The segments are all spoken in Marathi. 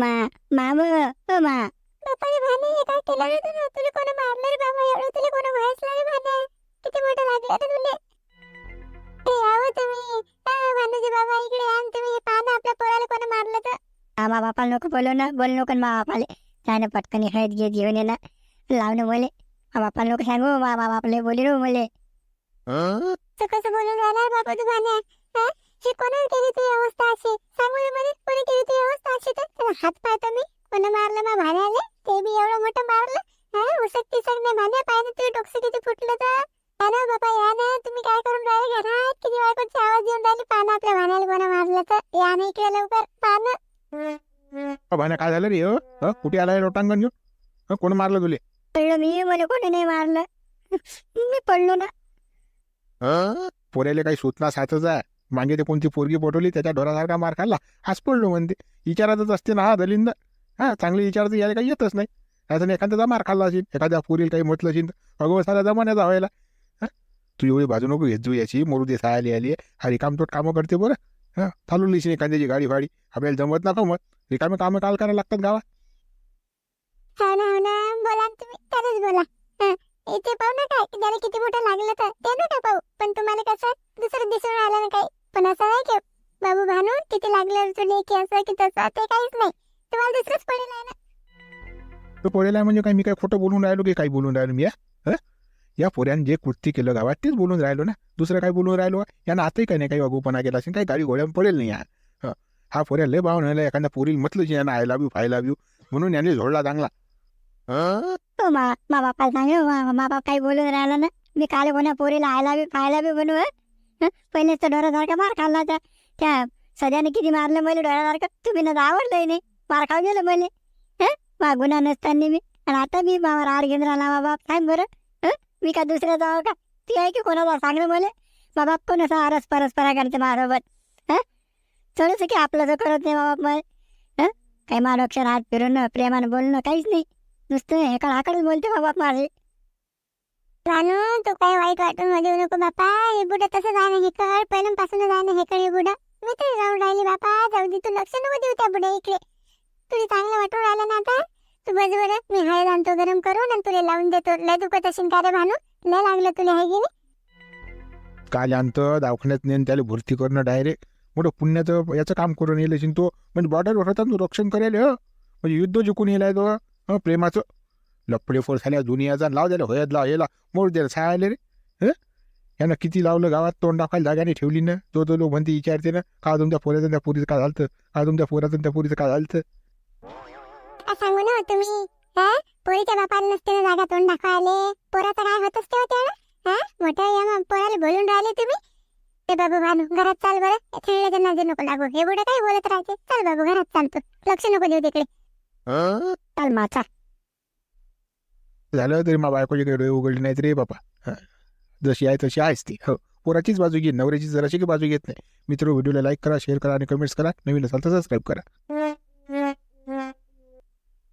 मा माम ओ मा. बापा रे भाने हे काय केलं रे तू तुला कोण मारलं रे बाबा? एवढं तुला कोण व्हायच नाही भाने किती मोठं लागलं रे तुले? ए आहो तुम्ही. भानुजी बाबा इकडे या न तुम्ही हे पहा ना आपल्या पोराला कोण मारलं तर. मा बापाला नको बोलू ना. बोलू नको मा बापाले. त्याने पटकन हळद घे घेऊन ये ना. लावणं मले. मा बापाला नको सांगू. मा बापाले बोली रो मले. तर कसं बोलून राहिला बाबा तू भाने हे कोणाला केली तुझी अवस्था अशी? सांगू म्हणे कोणी केली तुझी अवस्था अशी? तर त्याला हात पाहतो मी. कोण मारलं मा भाण्याले? ते बी एवढं मोठं मारलं. हा? उसक तिसक नाही. भाण्या पाहिजे तुझे डोकं किती फुटलं तर? या ना बाबा या ना. तुम्ही काय करून राहिले? घरात किती बायकोची आवाज येऊन राहिली? पाहा ना आपल्या भाण्याला कोणा मारलं तर? या ना इकडे लवकर. पाहा ना भाण्या काय झालं रे? हो? कुठे आलाय लोटांगण घेऊन? कोण मारलं तुले? पडलो मी. मला कोणी नाही मारलं. मी पडलो ना. पोऱ्याला काही सूचना साथच आहे मागे ते कोणती पोरगी पटवली त्याच्या ढोरासारखा मार खाल्ला. हाच पडलो म्हणते. विचारातच असते ना हा दलिंद. हा चांगली तर यायला काही येतच नाही. त्याचा एखाद्याचा मार खाल्ला असेल एखाद्या पुरील काही म्हटलं असेल अगो साऱ्या जमान्याचा व्हायला. हं? तू एवढी बाजू नको घेत जाऊ याची. मोरू दे आली आली हा रिकामटोट कामं करते बरं. हा चालवलीच एखाद्याची गाडी फाडी. आपल्याला जमत ना मग. रिकामे कामं काल करायला लागतात गावात. हो ना. हो ना बोला तुम्ही. तरच बोला. इथे पाहू ना काय त्याला किती मोठं लागलं तर ते नका पाहू. पण तुम्हाला कसं? दुसरं दिसून आलं ना काही? पण असं नाही की बाबू भानू किती लागलं तुला की असं की तसं? ते काहीच नाही. तुम्हाला दुसरंच पडेल आहे ना? तो पोऱ्याला म्हणजे काय? मी काय खोटं बोलून राहिलो की काही बोलून राहिलो मी या हं? या पोऱ्यानं जे कृत्य केलं गावात तेच बोलून राहिलो ना? दुसरं काय बोलून राहिलो? यानं आताही काही नाही काही अगोपणा केला असेल काही गाडी घोड्या पडेल नाही या हं. हा पोऱ्या लय भाव नाही एखाद्या पोरीला म्हटलं जी यानं आय लाव यू फाय लाव यू म्हणून याने झोडला चांगला. हं? हो मा मा बापाला मा मा बाप काही बोलून राहिला ना? मी काल कोणा पोरीला आयला बी खायला बी बनवू हं? पहिलेच तर डोळ्यासारखा मार खाल्ला त्या त्या सध्याने किती मारलं मला डोळ्यासारखं. तुम्ही ना आवडलंय नाही. मार खाऊ गेलं मला. हं? मा गुन्हा नसताना मी. आणि आता मी मावर आड घेऊन राहिला मा बाप. बरं. मी का दुसऱ्या जाऊ का? ती आहे की कोणाला सांगलं मला? मा बाप पण असं आरस परस्परा करते माझ्यासोबत. हं? थोडंसं की आपलं करत नाही मा बाप मग हं? काही मानोक्षर हात फिरून प्रेमानं बोलणं काहीच नाही. नुसतं हे हाकडच बोलते बाबा माझे. रानू तू काय वाईट वाटून मध्ये येऊ नको बापा. हे बुडा तसं जाणं ना हे कळ पहिल्यापासून जाय ना हे कळ हे मी तरी जाऊन राहिली बापा. जाऊ दे तू लक्ष नको देऊ त्या बुड्या इकडे. तुला चांगलं वाटून राहिलं ना आता? तू बस बरं. मी हळद आणतो गरम करून आणि तुला लावून देतो. लय दुखत असेल का रे भानू? लय लागलं तुला हे गेली काल आणतं दवाखान्यात नेन त्याला भरती करणं डायरेक्ट मोठं पुण्याचं याचं काम करून येईल असेल तो. म्हणजे बॉर्डर होता रक्षण करेल हो? म्हणजे युद्ध जिंकून येलाय तो प्रेमाचं. लपडे फोर झाल्या दुनियाचा लाव द्यायला होयत लाव याला. मोड द्यायला सायले रे. हं? यानं किती लावलं गावात तोंड दाखवायला जागाने ठेवली ना. तो तो लोक म्हणते विचारते ना का तुमच्या पोऱ्याचं त्या पुरीचं काय झालं का तुमच्या पोराचं त्या पुरीचं काय झालं सांगू ना तुम्ही. हा? पोरीच्या बापाला नसते ना जागा तोंड दाखवायले. पोराचं काय होत असते होत्या हा? मोठ्या पोराला बोलून राहिले तुम्ही? ते बाबू भानू घरात चाल बरं. खेळण्याच्या नादी नको लागू. हे बुडं काय बोलत राहते चल बाबू घरात चालतो. लक्ष नको देऊ तिकडे. हं? चाल माचा झालं तरी मा बायकोची काही डोळे उघडले नाहीत रे बापा. हं. जशी आहे तशी आहेच ती. हो. पोराचीच बाजू घे नवऱ्याची जराशी की बाजू घेत नाही. मित्र व्हिडिओला लाईक करा शेअर करा आणि कमेंट्स करा. नवीन असाल तर सबस्क्राईब करा.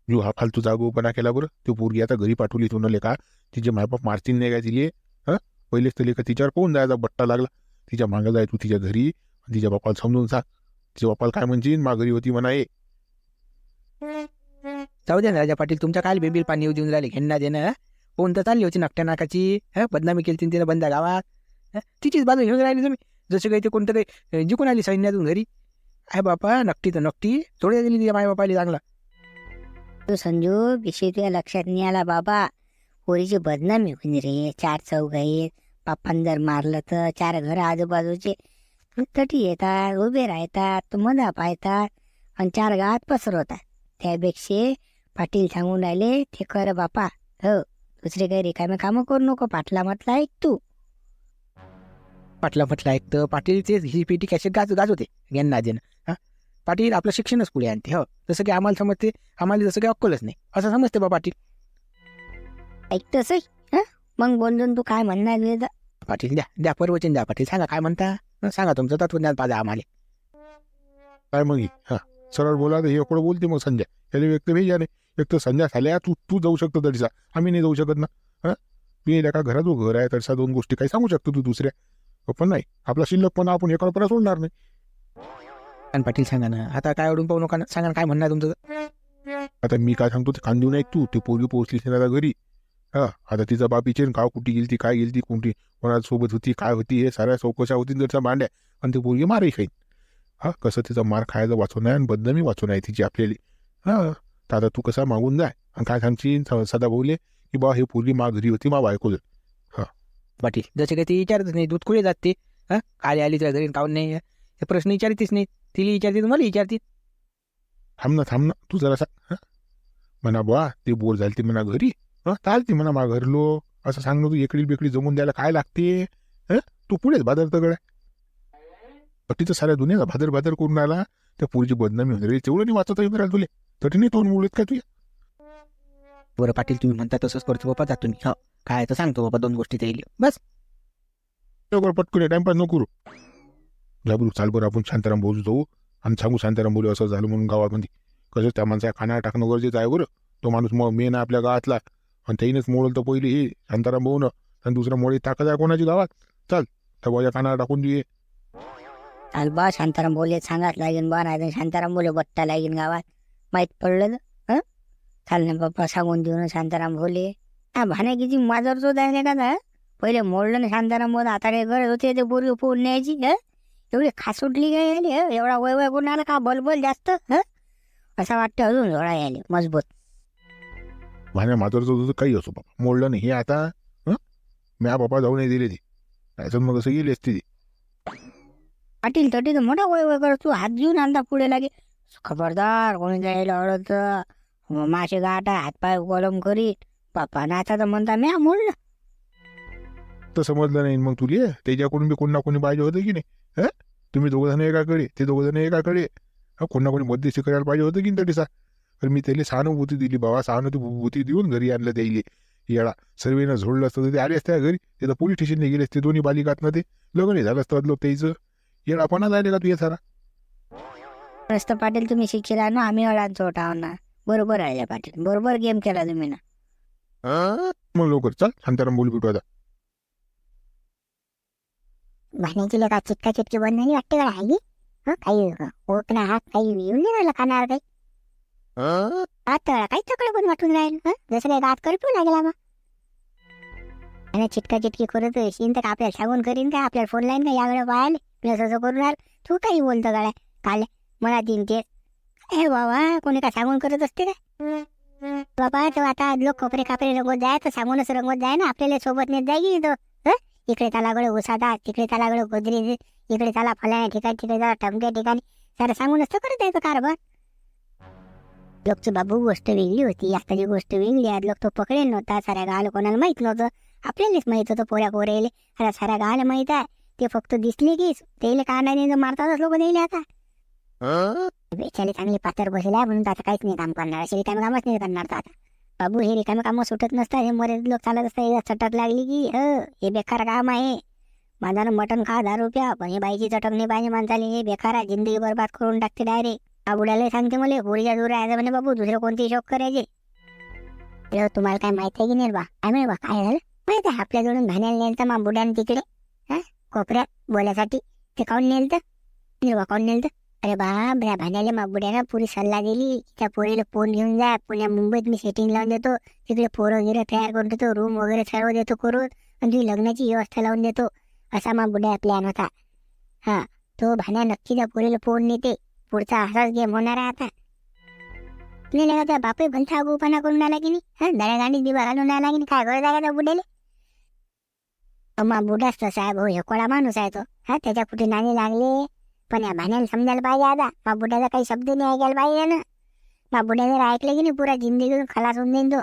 जो हा फालतू जागोपणा केला बरं. ती पोरगी आता घरी पाठवली तू नले का? तिचे मायबाप मारतील नाही का तिले? हं? पहिलेच तरी का तिच्यावर कोण जायचा बट्टा लागला. तिच्या मागं जाय तू तिच्या घरी आणि तिच्या बापाला समजून सांग. तिच्या बापाला काय म्हणशील? मा घरी होती म्हणा ए जाऊ द्या ना राजा पाटील तुमच्या काय बेबील पाणी येऊ देऊन राहिले घेणं देणं कोण तर चालली होती नकट्या नाकाची हं? बदनामी केली तिने बंद गावात तिचीच बाजू घेऊन राहिली तुम्ही. जसं काही ते कोणतं काही जिकून आली सैन्यातून घरी. आहे बापा नक्की तर नक्की थोडी दिली तिच्या माय बापाली चांगला. तू संजू विषय तुझ्या लक्षात नाही आला बाबा. पोरीची बदनामी होईन रे. चार चौघ आहेत. बाप्पान जर मारलं तर चार घर आजूबाजूचे तटी येतात उभे राहतात मधा पाहतात आणि चार गावात पसरवतात. त्यापेक्षा पाटील सांगून राहिले ते कर बापा हो. दुसरे काही रिकामे कामं करू नको पाटला म्हटलं ऐक तू. पाटला म्हटलं ऐकतं पाटील तेच ही पेटी कॅशेट गाज गाजवते ज्ञान देणं हां. पाटील आपलं शिक्षणच पुढे आणते हो. जसं की आम्हाला समजते आम्हाला जसं काही अक्कलच नाही. असं समजते बा पाटील. ऐकतोस हं. मग बोलून तू काय म्हणणार रे दा? पाटील द्या द्या परवचन द्या पाटील. सांगा काय म्हणता? हं, सांगा तुमचं तत्वज्ञान पाजा आम्हाला. काय मग ही? हा. सरळ बोला तर हे एकडं बोलते मग संध्या. त्याला व्यक्त भेजा नाही एक तर संध्या झाल्या तू तू जाऊ शकतो तडीसा. आम्ही नाही जाऊ शकत ना. हा? तू येईल का घरात घर आहे तडसा दोन गोष्टी. काही सांगू शकतो तू दुसऱ्या? पण नाही. आपला शिल्लकपणा आपण एकडपणा सोडणार नाही. आणि पाटील सांगा ना. आता काय अडून पाहू नका ना. सांगा ना काय म्हणणार तुमचं? आता मी काय सांगतो ते कांदून ऐक तू. ते पोरगी पोहोचली असेल आता घरी. हा? आता तिचा बाप विचारेन गाव कुठे गेलती काय गेलती कोणती कोणासोबत होती काय होती हे साऱ्या चौकशा होती त्याचा मांड्या. आणि ते पोरगी मारही खाईन. हा कसं तिचा मार खायचं वाचून आहे आणि बदनामी वाचून आहे तिची आपल्याली. हा तर आता तू कसा मागून जाय. आणि काय सांगशील? स- सदा बोलले की बा हे पोरगी मा घरी होती मा बायको घरी. पाटील जसे काही ते विचारतच नाही दूध कुठे जाते? हा? काली आली तुझ्या घरी काऊन नाही? हे प्रश्न विचारतीच नाही तिला विचारते तुम्हाला विचारते थांब ना थांब ना. तू जरा हा? म्हणा बा ते बोर झाली ती म्हणा घरी. हा चालते म्हणा मा घरलो असं सांग ना तू एकडी बेकडी जमून द्यायला काय लागते? हं? तू पुढेच भादर तगड तिथं साऱ्या दुनियाचा भादर भादर करून आला त्या पोरीची बदनामी होणार तेवढं नाही वाचत येऊन राहिलं तुले तरी नाही तोंड मुळत काय तुझ्या? बरं पाटील तुम्ही म्हणता तसंच करतो बाबा जातो मी. हो काय तर सांगतो बाबा दोन गोष्टी येईल बस. लवकर पटकन टाइमपास नको करू. लाबरू चाल बरं आपण शांताराम भाऊ जाऊ. आणि सांगू शांताराम बोलू असं झालं म्हणून गावामध्ये. कसं त्या माणसा कानावर टाकणं गरजेचं आहे बरं. तो माणूस मग मेन आपल्या गावातला. आणि त्याईनंच मोडलं तर पहिली हे शांताराम भाऊनं. आणि दुसरा मोडी ताकद आहे कोणाची गावात? चल त्या भाऊच्या कानावर टाकून देऊ आज बा शांताराम बोले सांगाच लागेन बा नाही तर शांताराम बोले बट्टा लागेन गावात. माहीत पडलं हं? चाल ना बाप्पा सांगून देऊन शांताराम बोले हा भाने किती जो तो नाही का ना पहिले मोडलं ना शांताराम बोल. आता काय गरज होते ते पोरगी पोहून न्यायची हं? एवढी खास काय आली एवढा वय वय कोण आला का बलबल जास्त हं? असं वाटतं अजून एवढा यायले मजबूत. भाण्या मातरचं तुझं काही असो बाबा. मोडलं नाही. हे आता हं? म्या बापा जाऊ नाही दिले ती नाही मग असं गेली असती ती? पाटील तटी तर मोठा वय वय करत तू हात घेऊन आणता पुढे लागे. खबरदार कोणी जायला अडत मासे गाठा हातपाय कलम करीत. बाप्पा नाचा तर म्हणता म्या मोडलं तर समजलं नाही. मग तुले? त्याच्याकडून बी कोण ना कोणी पाहिजे होतं की नाही? हं? तुम्ही दोघं जण एकाकडे ते दोघं जण एकाकडे हा? कोण ना कोणी मध्यस्थी करायला पाहिजे होतं की नाही तटीसा तर मी त्याला सहानुभूती दिली बाबा. सहानुभूती देऊन घरी आणलं त्याईले येळा सर्वेनं झोडलं असतं तर ते आले असत्या घरी. ते तर पोलीस स्टेशनला गेले असते. दोन्ही बालिकातनं ते. लग्न झालं असतं लोक त्याचं. येळा पणा जायला का तू ये सारा? मस्त पाटील तुम्ही शिक्षला ना आम्ही अडांचो ना बरोबर आहे पाटील बरोबर गेम केला तुम्ही ना. हं? मग लवकर चल शांताराम बोलू भेटू आता. भाण्याची लेखा चिटका चिटकी बंद नाही वाटते का राहिली? काही होत ना हात काही येऊन नाही राहिला खाणार काही? हं? आता काही चकड पण वाटून राहील हं? जसं काही गात करतो लागला बा. आणि चिटका चिटकी करत असेल तर आपल्याला सांगून करीन का आपल्याला फोन लाईन का याकडे पाहायला? मी असं असं करून राहिल. तू काही बोलतो गाड्या काल मला तीन ते हे बाबा कोणी काय सांगून करत असते काय? बाबा तो आता लोक कपरे कापरे रंगवत जाय तर सांगूनच रंगवत जाय ना आपल्याला सोबत नेत जाय की तो इकडे त्याला गड उसादा तिकडे त्याला गोदरी इकडे त्याला फलाण्या ठिकाणी तिकडे त्याला टमक्या ठिकाणी सारं सांगूनच तर करत यायचं कारभार? लोकची बाबू गोष्ट वेगळी होती. आताची गोष्ट वेगळी आहे लोक तो पकडेल नव्हता साऱ्या गावाला कोणाला माहीत नव्हतं. आपल्यालाच माहीत होतं पोऱ्या पोरेले आता साऱ्या गावाला माहीत आहे. ते फक्त दिसले की त्याला का नाही मारतातच लोक द्यायला आता? बेचारी चांगली पातर बसला म्हणून आता काहीच नाही काम करणार. असे रिकामे कामच नाही करणार आता. बाबू हे रिकामे कामं सुटत नसतात. हे मरेच लोक चालत असतात. चटक लागली की ह? हे बेकार काम आहे. माझा मटण खा दहा रुपया. पण हे बाईची चटक नाही पाहिजे माणसाली. हे बेकार आहे. जिंदगी बरबाद करून टाकते डायरेक्ट बुड्याला सांगते मला. होळीच्या दूर आहे म्हणे बाबू. दुसरे कोणते शोक करायचे. तुम्हाला काय माहिती आहे की नाही बा? काय माहिती बा काय झालं? माहिती आहे. आपल्या जोडून भाण्याला नेलतं मा बुड्यानं तिकडे. कोपऱ्यात बोलायसाठी ते काऊन नेलतं? निर्वा काऊन नेलतं? अरे बाप या भाण्याला मागुड्यानं पुरी सल्ला दिली. त्या पोरीला फोन घेऊन जा. पुण्या मुंबईत मी सेटिंग लावून देतो. तिकडे पोरं वगैरे तयार करून देतो. रूम वगैरे सर्व देतो करून. आणि तुझी लग्नाची व्यवस्था लावून देतो. असा मागुड्या प्लॅन होता. हा तो भाण्या नक्की त्या पोरीला फोन नेते. पुढचा असाच गेम होणार आहे आता. नाही लगा त्या बापे भलता अगोपणा करून आला की नाही? हा दळ्या दिवा घालून आला की नाही? काय गरज आहे त्या बुड्याला? अम्मा बुडाच तसा आहे भाऊ हेकोळा माणूस आहे तो हा त्याच्या कुठे नाणे लागले पण या भाण्याला समजायला पाहिजे आता मा बुड्याचा काही शब्द नाही ऐकायला पाहिजे ना मा बुड्या जर ऐकलं की नाही पुरा जिंदगीतून खलास होऊन जाईन तो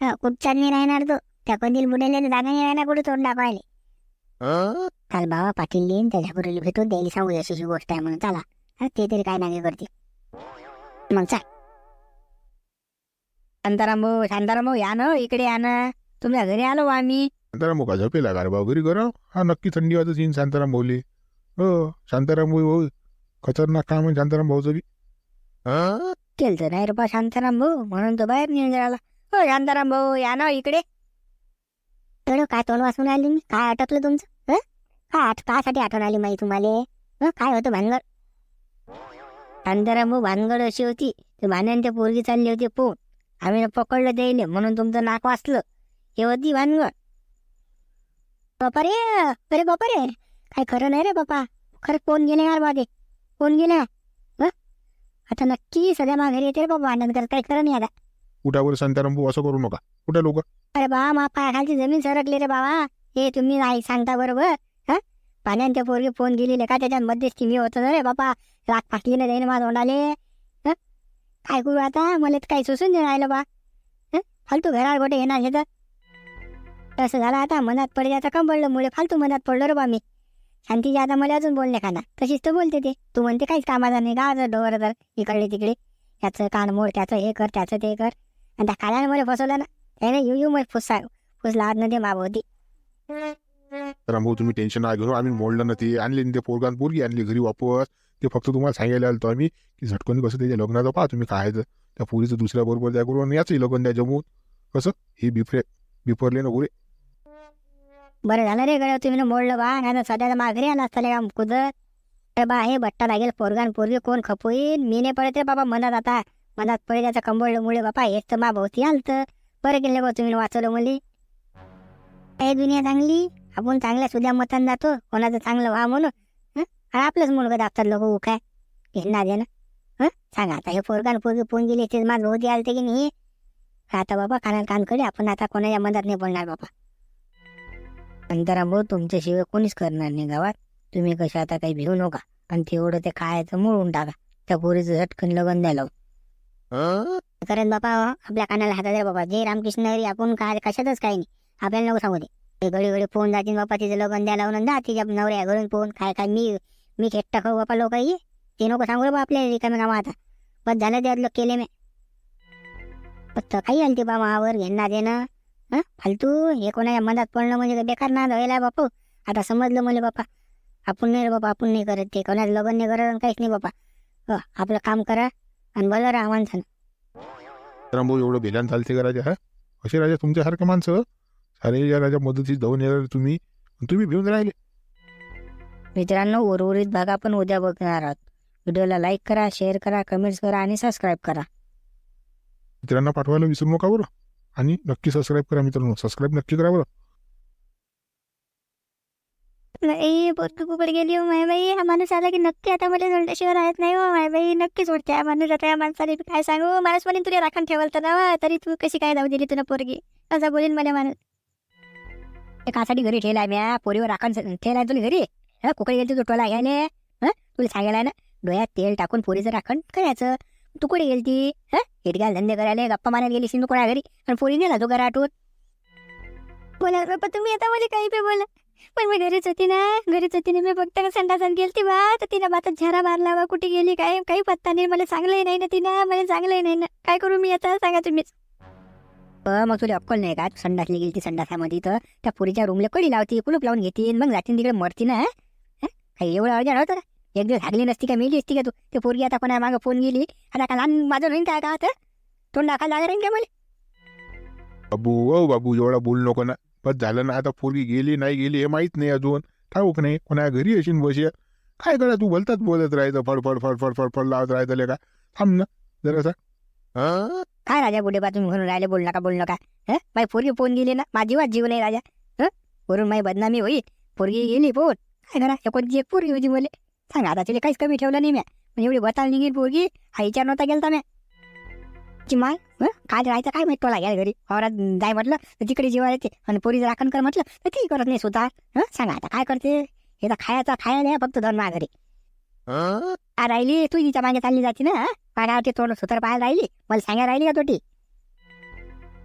हा, कुठचाच नाही राहणार तो त्या कंदील बुड्याला जागा नाही राहणार कुठे तोंड दाखवायले हं? काल बाबा पाटील लिहिन त्याच्या पुरीला भेटून द्यायला सांगू अशी अशी गोष्ट आहे म्हणून चला हा ते तरी काय नागे करते मग चाल शांताराम भाऊ शांताराम भाऊ या ना इकडे या ना तुमच्या घरी आलो आम्ही शांताराम भाऊ का झोपेला का भाऊ घरी करा हा नक्की थंडी वाजत येईन शांताराम भाऊले. हो शांताराम भाऊ भाऊ खतरनाक काम आहे शांताराम भाऊचं बी. हं? केलं तर नाही रे बा शांताराम भाऊ म्हणून तो बाहेर निघून राहिला. हो शांताराम भाऊ या ना इकडे. एवढं काय तोंड वाचून आली मी? काय अटकलं तुमचं? हं? काय आठ कासाठी आठवण आली माहिती तुम्हाला? हं? काय होतं भानगड? शांताराम भानगड अशी होती. ते भाण्यान ते पोरगी चालली होती पोहून आम्ही पकडलं द्यायले म्हणून तुमचं नाक वाचलं. हे होती भानगड. बापा रे अरे बापा रे. काय खरं नाही रे बापा. खरंच पोहून गेले यार ते पोहून गेले. हं? आता नक्की सध्या मा घरी येते रे बाबा. भांडण करत काही खरं नाही आता. उठावर शांताराम भाऊ असं करू नका. कुठे लोक अरे बा मा पायाखालची जमीन सरकली रे बाबा. हे तुम्ही नाही सांगता बरोबर. हा? पाण्यान त्या पोरगी फोन गेलेले का? त्याच्यात मध्यस्थी मी होतो ना रे बापा. राग फाटली ना जाईन माझ्या तोंडाले. हं? काय करू आता? मला तर काही सुचून नाही राहिलं बा? फालतू घरावर गोटे येणार हे तर. असं झालं आता मनात पडले आता कम पडलं मुळे फालतू मनात पडलो रे बा मी. शांतीची आता मला अजून बोलणे खाना. तशीच तर बोलते ते. तू म्हणते काहीच कामाचा नाही का डोर जर इकडले तिकडे. याचं कान मोड त्याचं हे कर त्याचं ते कर. आणि त्या काळ्यानं मला फसवलं ना. त्याने येऊ येऊ मग फुसा फुसला आत नदी माव होती. राम तुम्ही टेन्शन ना घेऊ. आम्ही मोडलं ना ते आणले ते पोरगान पोरगी आणली घरी वापस. ते फक्त तुम्हाला सांगायला आलो आम्ही की झटकन कसं त्याच्या लग्नाचं पहा तुम्ही काय त्या पोरीचं दुसऱ्या बरोबर द्या करून याचंही लग्न द्या जमून. कसं? हे बिफरे बिफरले ना पुरे बरं झालं रे गड्या तुम्ही मोडलं बा. नाही तर सध्या माघारी आला असता का कुदत अरे बा हे बट्टा लागेल पोरगान पोरगी कोण खपवीन? मी नाही पडत रे बाबा मनात आता. मनात पडे त्याचं कंबळलं मुळे बापा हेच तर मा भोवती आलत. बरं केलं बा तुम्ही वाचवलं मुली. काय दुनिया चांगली? आपण चांगल्या सुद्धा मतान जातो. कोणाचं चांगलं व्हा म्हणून. आणि आपलंच मुलगा दाबतात लोक काय? घेणार दे ना? हं? सांगा आता हे पोरगान पोरगी पोन गेली तेच माझ भोवती आलते की नाही? आता बाबा कानात कानकडे आपण आता कोणाच्या मनात नाही पडणार बाबा. अंतराभाऊ तुमच्याशिवाय कोणीच करणार नाही गावात. तुम्ही कसे आता काही भिवू नका. आणि तेवढं ते खायचं मोडून टाका. त्या पोरीचं झटकन लगन द्यायला? कारण बापा आपल्या कानाला हातात आहे बाबा जे रामकृष्ण हरी आपण काय कशातच काही नाही. आपल्याला नको सांगू दे ते घडी घडी फोन जातील बापा तिचं लगन द्यायला लावून जा तिच्या नवऱ्या घरून फोन. काय काय मी मी खेट्टा खाऊ बापा लोक ये ते नको सांगू रे बा आपल्या रिकाम्या कामा आता बस झालं त्यात लोक केले मी. फक्त काही आलते बा मावर घेणार देणं हं? फालतू? हे कोणाच्या मनात पडणं म्हणजे बेकार ना धुवायला बापू? आता समजलं मला बापा. आपण नाही रे बापा आपण नाही करत ते. कोणाचं लग्न नाही करत आणि काहीच नाही बापा. हो आपलं काम करा आणि बोला राहा माणसानं. राम भाऊ एवढं भेल्यान चालते का राजा हा? असे राजा तुमच्यासारखे माणसं सारे या राजा मदतीस धावून येणार तुम्ही तुम्ही भिवून राहिले. मित्रांनो उर्वरित भाग आपण उद्या बघणार आहोत. व्हिडिओला लाईक करा शेअर करा कमेंट्स करा आणि सबस्क्राईब करा. मित्रांना पाठवायला विसरू नका बरं. आणि नक्की सबस्क्राईब करा मित्रांनो. सबस्क्राईब नक्की करा बरं. नाही पोरगी कुकडे गेली हो माय बाई? हा माणूस आला की नक्की आता मला सोडल्याशिवाय राहत नाही हो माय बाई. नक्की सोडते हा माणूस आता या माणसाने काय सांगू? माणूस म्हणून तुला राखण ठेवलं तर ना तरी तू कशी काय जाऊ दिली तुला पोरगी? असा बोलीन मला माणूस. ते कासाठी घरी ठेवलाय म्या पोरीवर राखण ठेवलाय तुला घरी? हा कुकडे गेली तू टोला घ्यायले? हा तुला सांगायला ना? डोळ्यात तेल टाकून पोरीचं राखण करायचं. तू कुठे गेलती? हा? हिटगाल धंदे करायला गप्पा मारायला गेली सिंधू कोणा घरी? आणि पोरी नेला तू घरा आठवत बोला बाबा तुम्ही आता मला काही पे बोला. पण मी घरीच होती ना घरीच होती ना. मी फक्त संडासात गेलती बा. तर तिने बातात झरा मारला बा. कुठे गेली काय काही पत्ता नाही. मला चांगलंही नाही ना तिनं. मला चांगलंही नाही ना. काय करू मी आता? सांगा तुम्हीच मग तुला अक्कल नाही का? संडासली गेली ती संडासामध्ये तर. त्या पुरीच्या रूमला कडी लावती कुलूप लावून घेते. मग जातीन तिकडे मरती ना काही एवढं अर्जंट होतं एक दिवस हागली नसती का मेली असती का तू? ते पोरगी आता कोणा मागं फोन गेली आता का लहान माझं होईन काय का आता? तोंड दाखल लागणार राहीन का मला? बाबू ओ बाबू एवढा बोल नको ना. बस झालं ना आता पोरगी गेली नाही गेली हे माहीत नाही अजून. ठाऊक नाही कोणा घरी असेल बसे. काय करा तू बोलतात बोलत राहायचं फडफड फडफड फडफड लावत राहायचं का थांब ना जरासा. हं? काय राजा बुडे बा तुम्ही म्हणून राहिले बोल नका बोल नका. हं? माझी पोरगी फोन गेली ना माझी वाट जीव नाही राजा. हं? वरून माझी बदनामी होईल. पोरगी गेली पोट काय करा एकोणची एक पोरगी होती मला. सांग आता तिला काहीच कमी ठेवलं नाही म्या एवढी बताल निघेल पोरगी हा विचार नव्हता गेलता म्या चिमाल काय राहायचं काय माहीत तुला घ्या घरी? वावरात जाय म्हटलं तर तिकडे जेव्हा येते. आणि पोरीचं राखण कर म्हटलं तर ती करत नाही स्वतः हं? सांगा आता काय करते? हे तर खायचा खायला फक्त धन घरी. आ राहिली? तू तिच्यामागे चालली जाते ना पाण्यावरती तोंड सुतर पाहायला राहिली? मला सांगा राहिली का तोटी?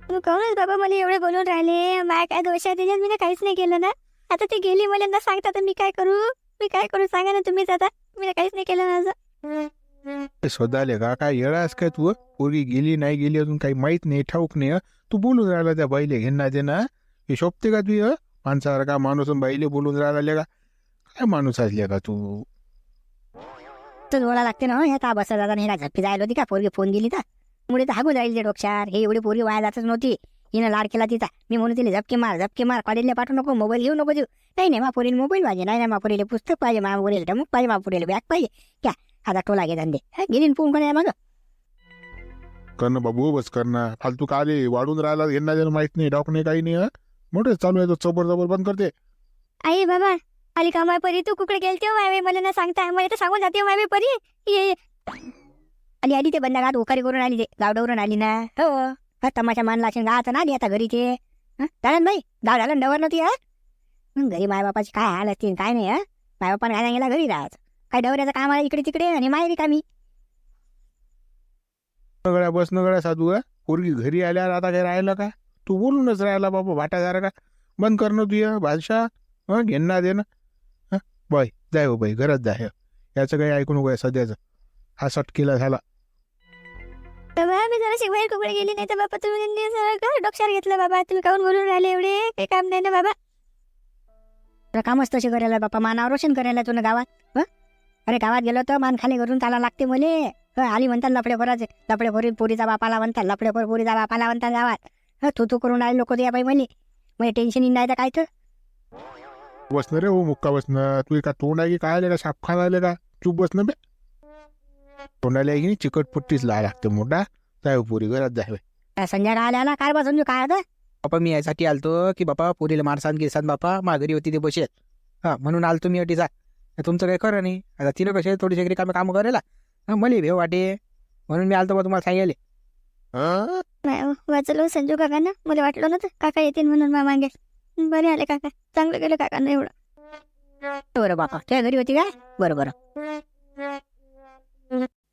तू कोणच बाबा मला एवढे बोलून राहिले? माय काय दोष आहे? त्याच्यात मी ना काहीच नाही केलं ना? आता ते गेली मला ना सांगता तर मी काय करू? मी काय करू? सांगा ना तुम्हीच आता. मी काहीच नाही केलं ते स्वतःले का? काय येळास काय तू पोरगी गेली नाही गेली अजून काही माहीत नाही ठाऊक नाही हं? तू बोलून राहिला त्या बाईले घेणार दे ना हे शोभते का तू हं? माणसासारखा माणूस बाईले बोलून राहिला का? काय माणूस असले का तू? तर डोळा लागते ना ह्या का बसा दादा नाही झप्पी जायला होती का? पोरगी फोन गेली तर. मुळे तर हागून ते डोक्षार हे एवढी पोरगी वाया जातच नव्हती. हिनं लाड केला तिचा. मी म्हणून तिला झपके मार झपके मार कॉलेजला पाठवू नको मोबाईल घेऊ नको देऊ नाही नाही मा पोरीला मोबाईल पाहिजे नाही नाही मा पोरीला पुस्तक पाहिजे मा पोरीला टमुक पाहिजे मा पोरीला बॅग पाहिजे. क्या आता टोला घे धंदे. गेली पूर्ण कोणी मग. करणं बाबू बस करणं. फालतू का आले? वाढून राहिला यांना ज्याला माहीत नाही डॉक नाही काही नाही हं? मोठं चालू आहे तो चबर जबर बंद करते. आई बाबा आली का माय परी तू कुकडे गेलते हो माय मला ना सांगता मला तर सांगून जाते हो माय परी. ये आली आली ते बंदा गात ओकारी करून आली ते गावडवरून आली ना. हो. हा तमाशा मानला असेल गावात ना आता घरी ते भाई चालेल बाई गाव झालं डवर नव्हती हा? मग घरी मायबापाची काय हाल असतील काय नाही हा? मायबापाने काय गेला घरी राहत काय डवऱ्याचं काम आहे इकडे तिकडे आणि माय कामी नगळ्या बस नगळ्या साधू आहे पोरगी घरी आल्यावर आता काय राहिलं का? तू बोलूनच राहिला बाबा भाटा जरा का? बंद करणं तुझ्या बादशाह हां घेणं दे ना हं? बाय जाय हो बाई घरात जाय याचं काही ऐकू नको आहे सध्याचं. हा सटकेला झाला. बाबा मी जरा शिकवायला कुकडे गेली नाही तर बाबा तुम्ही त्यांनी सगळं घेतलं बाबा? तुम्ही काहून बोलून राहिले एवढे? काही काम नाही ना बाबा. तुला कामच तसे करायला बापा मानावर रोशन करायला तुला गावात अरे गावात गेलो तर मान खाली करून त्याला लागते मुले. आली म्हणतात लपडे भराचे लपडे पोरी पोरीचा बापाला म्हणतात लपडे पोर पोरीचा बापाला म्हणतात गावात. तू तू करून आले लोक द्या बाई मले. मग टेन्शन नाही तर काय तर? बसणं रे हो मुक्का बसणं तू का तोंड आहे की काय आले का? साप खायला आले का? चूप बसणं बे. तोंडाला की नाही चिकट पट्टीच ला लागते मोठा. हो पोरी घरात जाय बाई. काय संध्याकाळ आल्या काय बा समजू काय आता? बापा मी यासाठी आलतो की बापा पोरीला मारसान गिरसान बापा माघारी होती ते बसेल हा म्हणून आलतो मी अटीचा. तुमचं काही खरं नाही. आता तिनं कसे थोडीशी रिकामी कामं करायला? हा मला भेव वाटे. म्हणून मी आलतो बा तुम्हाला सांगायले. हं? नाही हो, वाचलो संजू काका ना मला वाटलं नव्हतं काका येतील म्हणून मा मागे. बरे आले काका. चांगलं केलं काकांना एवढं. बरं बापा त्या घरी होती काय? बरं बरं. Mm-hmm.